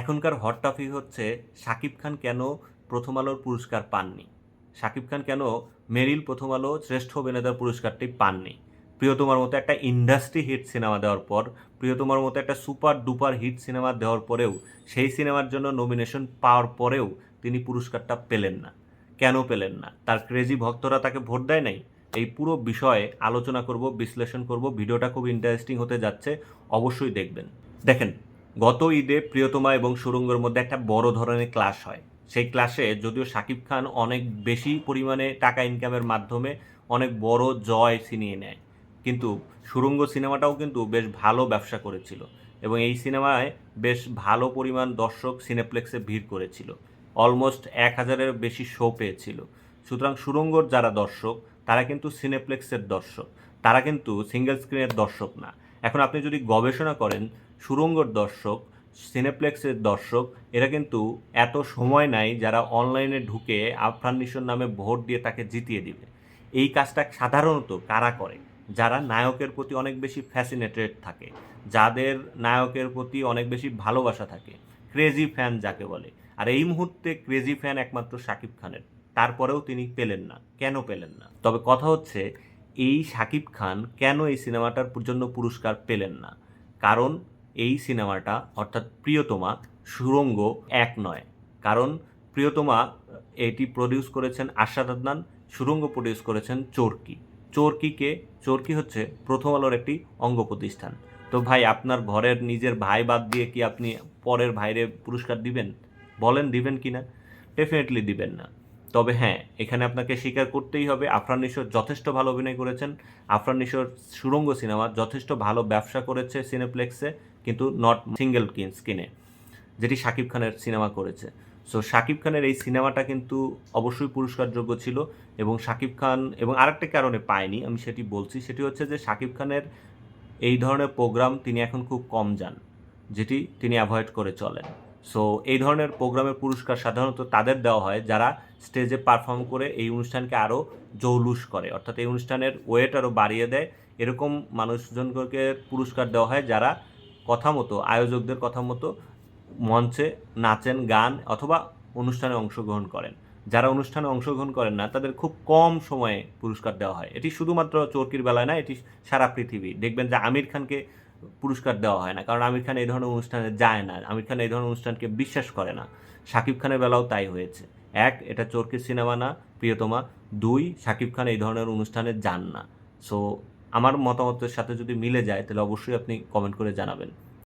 এখনকার hot topic হচ্ছে শাকিব খান কেন প্রথম আলোর পুরস্কার পাননি? শাকিব খান কেন মেরিল প্রথম আলো শ্রেষ্ঠ অভিনেতার পুরস্কারটি পাননি? প্রিয়তমার মতো একটা ইন্ডাস্ট্রি হিট সিনেমা দেওয়ার পর প্রিয়তমার মতো একটা সুপার ডুপার হিট সিনেমা দেওয়ার পরেও, সেই সিনেমার জন্য নমিনেশন পাওয়ার পরেও তিনি পুরস্কারটা পেলেন না। কেন পেলেন না? তার ক্রেজি ভক্তরা তাকে ভোট দেয় নাই? এই পুরো বিষয়ে আলোচনা করব, বিশ্লেষণ করব, ভিডিওটা খুব ইন্টারেস্টিং হতে যাচ্ছে, অবশ্যই দেখবেন। দেখেন গত ঈদে প্রিয়তমা এবং সুরঙ্গের মধ্যে একটা বড় ধরনের ক্লাস হয়। সেই ক্লাসে যদিও শাকিব খান অনেক বেশি পরিমাণে টাকা ইনকামের মাধ্যমে অনেক বড় জয় ছিনিয়ে নেয়। কিন্তু সুরঙ্গ সিনেমাটাও কিন্তু বেশ ভালো ব্যবসা করেছিল এবং এই সিনেমায় বেশ ভালো পরিমাণ দর্শক সিনেপ্লেক্সে ভিড় করেছিল। অলমোস্ট এক হাজারের বেশি শো পেয়েছিল। সুতরাং সুরঙ্গর যারা দর্শক, তারা কিন্তু সিনেপ্লেক্সের দর্শক। তারা কিন্তু সিঙ্গেল স্ক্রিনের দর্শক না। এখন আপনি যদি গবেষণা করেন সুরঙ্গর দর্শক, সিনেপ্লেক্সের দর্শক, এরা কিন্তু এত সময় নাই যারা অনলাইনে ঢুকে আফরান নিশোর নামে ভোট দিয়ে তাকে জিতিয়ে দিবে। এই কাজটা সাধারণত কারা করে? যারা নায়কের প্রতি অনেক বেশি ফ্যাসিনেটেড থাকে, যাদের নায়কের প্রতি অনেক বেশি ভালোবাসা থাকে ক্রেজি ফ্যান যাকে বলে। আর এই মুহূর্তে ক্রেজি ফ্যান একমাত্র শাকিব খানের। তারপরেও তিনি পেলেন না। কেন পেলেন না? তবে কথা হচ্ছে, এই শাকিব খান কেন এই সিনেমাটার জন্য পুরস্কার পেলেন না? কারণ এই সিনেমাটা, অর্থাৎ প্রিয়তমা, সুরঙ্গ এক নয়। কারণ প্রিয়তমা এটি প্রডিউস করেছেন আশাদ আদনান, সুরঙ্গ প্রডিউস করেছেন চোরকি। চোরকিকে, চোরকি হচ্ছে প্রথম আলোর একটি অঙ্গ প্রতিষ্ঠান। তো ভাই, আপনার ঘরের নিজের ভাই বাদ দিয়ে কি আপনি পরের ভাইরে পুরস্কার দিবেন? বলেন দিবেন কি না ডেফিনেটলি দিবেন না। তবে হ্যাঁ এখানে আপনাকে স্বীকার করতেই হবে, আফরান নিশোর যথেষ্ট ভালো অভিনয় করেছেন। আফরান নিশোর সুরঙ্গ সিনেমা যথেষ্ট ভালো ব্যবসা করেছে সিনেপ্লেক্সে কিন্তু নট সিঙ্গেল কিন স্ক্রিনে যেটি শাকিব খানের সিনেমা করেছে। সো শাকিব খানের এই সিনেমাটা কিন্তু অবশ্যই পুরস্কারযোগ্য ছিল এবং শাকিব খান এবং আরেকটা কারণে পায়নি, আমি সেটি বলছি, সেটি হচ্ছে যে শাকিব খানের এই ধরনের প্রোগ্রাম তিনি এখন খুব কম যান, যেটি তিনি অ্যাভয়েড করে চলেন। সো এই ধরনের প্রোগ্রামের পুরস্কার সাধারণত তাদের দেওয়া হয় যারা স্টেজে পারফর্ম করে এই অনুষ্ঠানকে আরও জৌলুস করে। অর্থাৎ এই অনুষ্ঠানের ওয়েট আরও বাড়িয়ে দেয়। এরকম মানুষজনকে পুরস্কার দেওয়া হয় যারা কথা মতো, আয়োজকদের কথা মতো মঞ্চে নাচেন, গান অথবা অনুষ্ঠানে অংশগ্রহণ করেন। যারা অনুষ্ঠানে অংশগ্রহণ করেন না, তাদের খুব কম সময়ে পুরস্কার দেওয়া হয়। এটি শুধুমাত্র চরকির বেলায় না, এটি সারা পৃথিবী। দেখবেন যে আমির খানকে পুরস্কার দেওয়া হয় না। কারণ আমির খান এই ধরনের অনুষ্ঠানে যায় না। আমির খান এই ধরনের অনুষ্ঠানকে বিশ্বাস করে না। শাকিব খানের বেলাও তাই হয়েছে। এক, এটা চোরকে সিনেমা না, প্রিয়তমা। দুই, শাকিব খান এই ধরনের অনুষ্ঠানে যান না। সো, আমার মতামতের সাথে যদি মিলে যায়, তাহলে অবশ্যই আপনি কমেন্ট করে জানাবেন।